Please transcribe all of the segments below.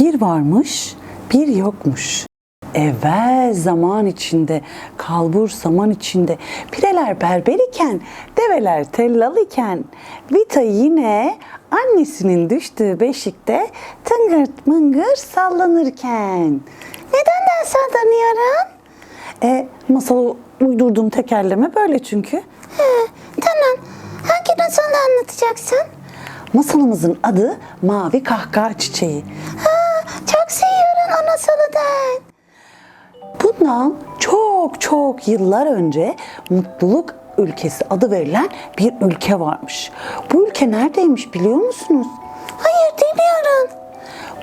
Bir varmış, bir yokmuş. Evvel zaman içinde, kalbur saman içinde, pireler berber iken, develer tellal iken, Vita yine annesinin düştüğü beşikte tıngırt mıngır sallanırken. Neden sallanıyorum? E, masalı uydurduğum tekerleme böyle çünkü. Tamam. Hangi masalı anlatacaksın? Masalımızın adı Mavi Kahkaha Çiçeği. Ha, ben. Bundan çok çok yıllar önce mutluluk ülkesi adı verilen bir ülke varmış. Bu ülke neredeymiş biliyor musunuz? Hayır dinliyorum.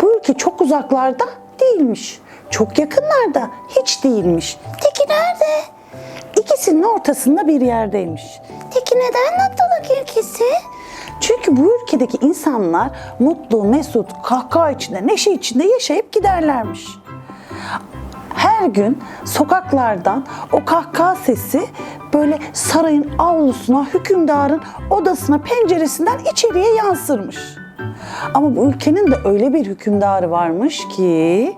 Bu ülke çok uzaklarda değilmiş. Çok yakınlarda hiç değilmiş. Peki nerede? İkisinin ortasında bir yerdeymiş. Peki neden mutluluk ülkesi? Çünkü bu ülkedeki insanlar mutlu, mesut, kahkaha içinde, neşe içinde yaşayıp giderlermiş. Her gün sokaklardan o kahkaha sesi böyle sarayın avlusuna, hükümdarın odasına, penceresinden içeriye yansırmış. Ama bu ülkenin de öyle bir hükümdarı varmış ki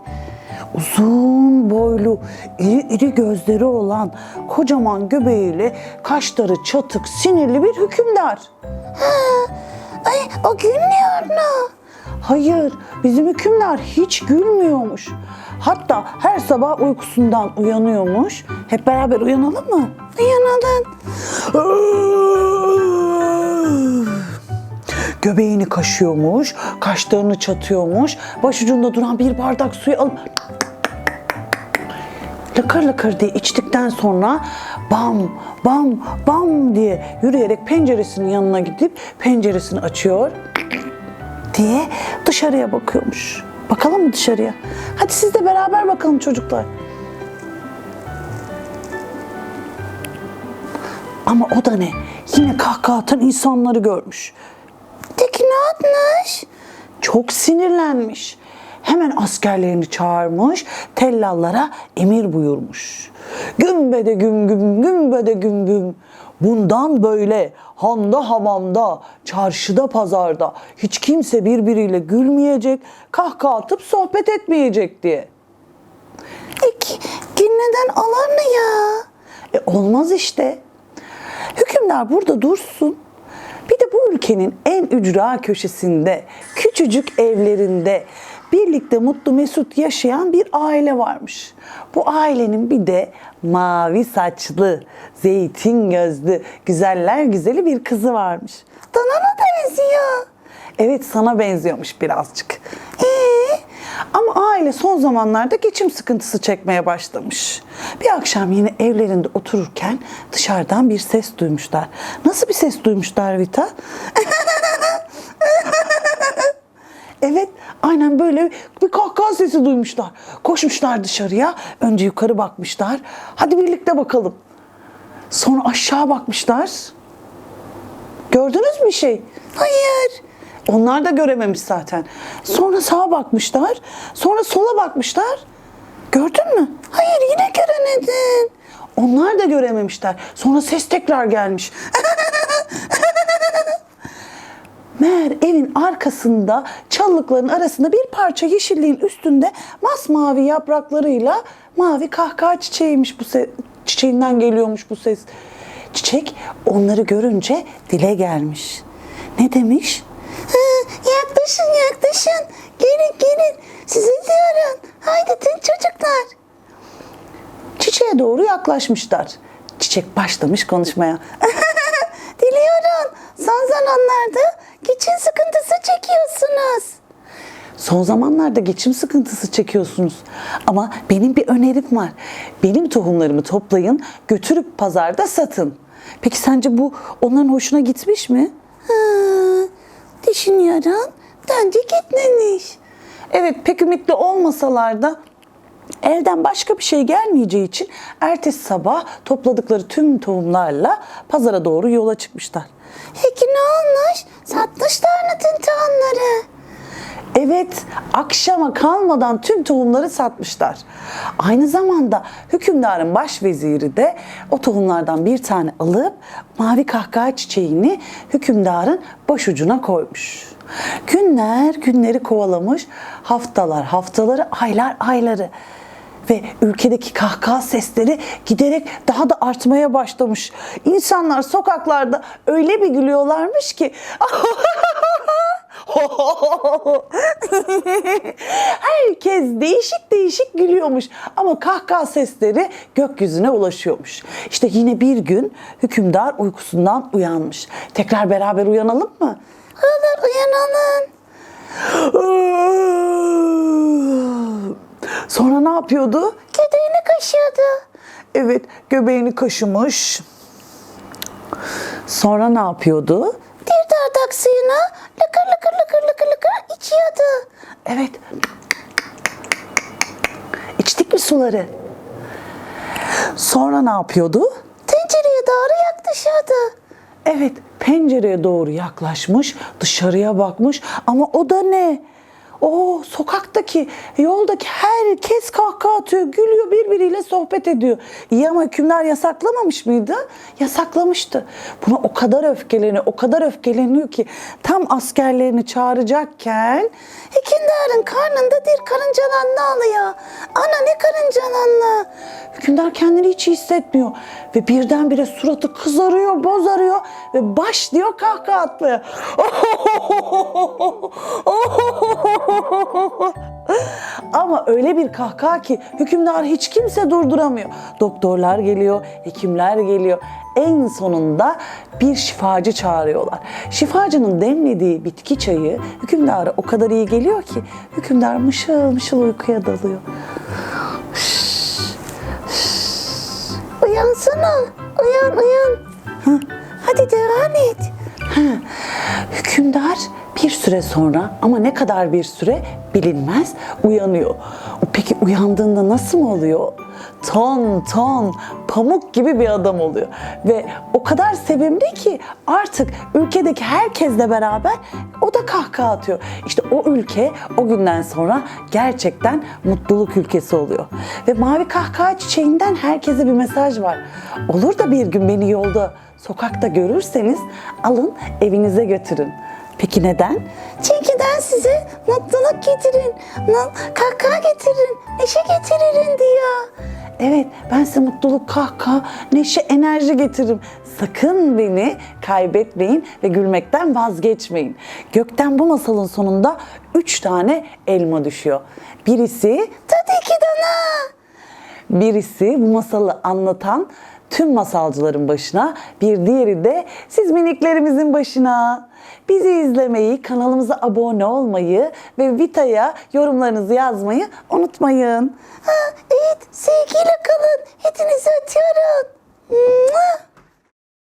uzun boylu, iri iri gözleri olan, kocaman göbeğiyle kaşları çatık, sinirli bir hükümdar. Ay o gülmüyor mu? Hayır, bizim hükümdar hiç gülmüyormuş. Hatta her sabah uykusundan uyanıyormuş. Hep beraber uyanalım mı? Uyanalım. Göbeğini kaşıyormuş, kaşlarını çatıyormuş, başucunda duran bir bardak suyu alıp lakır lakır diye içtikten sonra bam bam bam diye yürüyerek penceresinin yanına gidip penceresini açıyor diye dışarıya bakıyormuş. Bakalım mı dışarıya? Hadi siz de beraber bakalım çocuklar. Ama o da ne? Yine kahkaha atan insanları görmüş. Peki ne yapmış? Çok sinirlenmiş. Hemen askerlerini çağırmış, tellallara emir buyurmuş. Gümbede güm güm, gümbede güm güm. Bundan böyle handa hamamda, çarşıda pazarda hiç kimse birbiriyle gülmeyecek, kahkaha atıp sohbet etmeyecek diye. Peki gün neden olur mu ya? E olmaz işte. Hükümdar burada dursun. Bir de bu ülkenin en ücra köşesinde, küçücük evlerinde birlikte mutlu mesut yaşayan bir aile varmış. Bu ailenin bir de mavi saçlı, zeytin gözlü, güzeller güzeli bir kızı varmış. Bana mı benziyor? Evet sana benziyormuş birazcık. Ee, ama aile son zamanlarda geçim sıkıntısı çekmeye başlamış. Bir akşam yine evlerinde otururken dışarıdan bir ses duymuşlar. Nasıl bir ses duymuşlar Vita? Evet, aynen böyle bir kahkaha sesi duymuşlar. Koşmuşlar dışarıya. Önce yukarı bakmışlar. Hadi birlikte bakalım. Sonra aşağı bakmışlar. Gördünüz mü bir şey? Hayır. Onlar da görememiş zaten. Sonra sağa bakmışlar. Sonra sola bakmışlar. Gördün mü? Hayır yine göremedim. Onlar da görememişler. Sonra ses tekrar gelmiş. Meğer evin arkasında çalılıkların arasında bir parça yeşilliğin üstünde masmavi yapraklarıyla mavi kahkaha çiçeğiymiş bu ses. Çiçeğinden geliyormuş bu ses. Çiçek onları görünce dile gelmiş. Ne demiş? Yaklaşın yaklaşın. Gelin gelin. Size diyorum. Haydi tüm çocuklar. Çiçeğe doğru yaklaşmışlar. Çiçek başlamış konuşmaya. Diliyorum. Son zamanlarda geçim sıkıntısı çekiyorsunuz. Son zamanlarda geçim sıkıntısı çekiyorsunuz. Ama benim bir önerim var. Benim tohumlarımı toplayın, götürüp pazarda satın. Peki sence bu onların hoşuna gitmiş mi? Ha, düşünüyorum. Bence gitmemiş. Evet, pek ümitli olmasalar da elden başka bir şey gelmeyeceği için ertesi sabah topladıkları tüm tohumlarla pazara doğru yola çıkmışlar. Peki ne olmuş? Satmışlar mı tüm tohumları? Evet, akşama kalmadan tüm tohumları satmışlar. Aynı zamanda hükümdarın başveziri de o tohumlardan bir tane alıp mavi kahkaha çiçeğini hükümdarın başucuna koymuş. Günler günleri kovalamış, haftalar haftaları, aylar ayları. Ve ülkedeki kahkaha sesleri giderek daha da artmaya başlamış. İnsanlar sokaklarda öyle bir gülüyorlarmış ki Herkes değişik değişik gülüyormuş ama kahkaha sesleri gökyüzüne ulaşıyormuş. İşte yine bir gün hükümdar uykusundan uyanmış. Tekrar beraber uyanalım mı? Olur uyanalım. Sonra ne yapıyordu? Göbeğini kaşıyordu. Evet, göbeğini kaşımış. Sonra ne yapıyordu? Bardak suyunu lıkır lıkır lıkır lıkır lıkır içiyordu. Evet. İçtik mi suları? Sonra ne yapıyordu? Tencereye doğru yaklaşıyordu. Evet, pencereye doğru yaklaşmış, dışarıya bakmış ama o da ne? O sokaktaki, yoldaki herkes kahkaha atıyor, gülüyor, birbiriyle sohbet ediyor. İyi ama hükümdar yasaklamamış mıydı? Yasaklamıştı. Buna o kadar öfkeleniyor, o kadar öfkeleniyor ki tam askerlerini çağıracakken Hükümdarın karnında bir karıncalanma alıyor. Ana ne karıncalanma. Hükümdar kendini hiç hissetmiyor. Ve birdenbire suratı kızarıyor, bozarıyor ve başlıyor kahkaha atmaya. Ama öyle bir kahkaha ki hükümdar hiç kimse durduramıyor. Doktorlar geliyor, hekimler geliyor. En sonunda bir şifacı çağırıyorlar. Şifacının demlediği bitki çayı hükümdara o kadar iyi geliyor ki hükümdar mışıl mışıl uykuya dalıyor. Uyansana. Uyan uyan. Hadi devam et. Hükümdar bir süre sonra ama ne kadar bir süre bilinmez uyanıyor. Peki uyandığında nasıl mı oluyor? Ton ton pamuk gibi bir adam oluyor. Ve o kadar sevimli ki artık ülkedeki herkesle beraber o da kahkaha atıyor. İşte o ülke o günden sonra gerçekten mutluluk ülkesi oluyor. Ve mavi kahkaha çiçeğinden herkese bir mesaj var. Olur da bir gün beni yolda sokakta görürseniz alın evinize götürün. Peki neden? Çünkü ben size mutluluk getirin, kahkaha getirin, neşe getiririm diyor. Evet ben size mutluluk, kahkaha, neşe, enerji getiririm. Sakın beni kaybetmeyin ve gülmekten vazgeçmeyin. Gökten bu masalın sonunda üç tane elma düşüyor. Birisi Tabii ki dana. Birisi bu masalı anlatan tüm masalcıların başına, bir diğeri de siz miniklerimizin başına. Bizi izlemeyi, kanalımıza abone olmayı ve Vita'ya yorumlarınızı yazmayı unutmayın. Ha, evet sevgiyle kalın. Hepinizi öpüyorum. Mua.